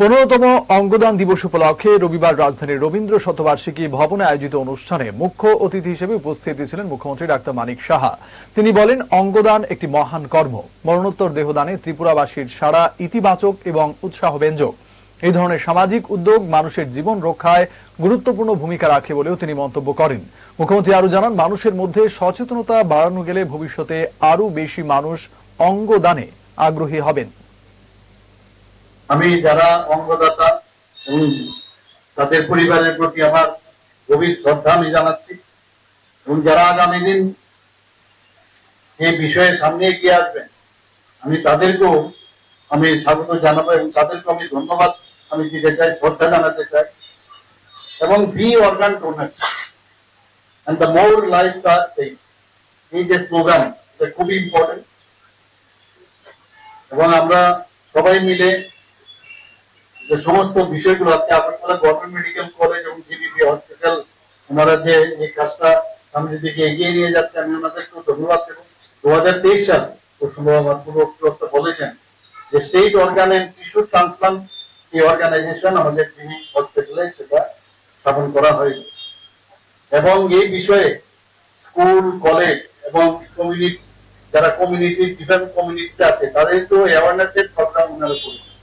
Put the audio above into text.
পনেরোতম অঙ্গদান দিবস উপলক্ষে রবিবার রাজধানীর রবীন্দ্র শতবার্ষিকী ভবনে আয়োজিত অনুষ্ঠানে মুখ্য অতিথি হিসেবে উপস্থিত ছিলেন মুখ্যমন্ত্রী ডাক্তার মানিক সাহা। তিনি বলেন, অঙ্গদান একটি মহান কর্ম। মরণোত্তর দেহদানে ত্রিপুরাবাসীর সারা ইতিবাচক এবং উৎসাহব্যঞ্জক। এই ধরনের সামাজিক উদ্যোগ মানুষের জীবন রক্ষায় গুরুত্বপূর্ণ ভূমিকা রাখে বলেও তিনি মন্তব্য করেন। মুখ্যমন্ত্রী আরও জানান, মানুষের মধ্যে সচেতনতা বাড়ানো গেলে ভবিষ্যতে আরও বেশি মানুষ অঙ্গদানে আগ্রহী হবেন। আমি যারা অঙ্গদাতা, এবং তাদের পরিবারের প্রতি আমার গভীর শ্রদ্ধা আমি জানাচ্ছি। এবং যারা আগামী দিন এই বিষয়ে সামনে এগিয়ে আসবেন, আমি তাদেরকেও আমি স্বাগত জানাব এবং তাদেরকে আমি ধন্যবাদ আমি দিতে চাই, শ্রদ্ধা জানাতে চাই। এবং be organ donor and the more lives are saved এই যে স্লোগান এটা খুবই ইম্পর্টেন্ট এবং আমরা সবাই মিলে যে সমস্ত বিষয়গুলো আজকে আগরতলা গভর্নমেন্ট মেডিকেল কলেজ এবং জিবিপি হসপিটাল ওনারা যে এই কাজটা সামনের দিকে এগিয়ে নিয়ে যাচ্ছে, আমি ওনাদেরকে ধন্যবাদ দেবো। দু হাজার তেইশ সাল বক্তা বলেছেন যে state organ and tissue transplant এই অর্গানাইজেশন আমাদের জিবি হসপিটালে সেটা স্থাপন করা হয়েছে এবং এই বিষয়ে স্কুল কলেজ এবং কমিউনিটি যারা কমিউনিটি ডিফারেন্ট কমিউনিটি আছে তাদের তো অ্যাওয়ারনেস এর প্রোগ্রাম ওনারা করেছে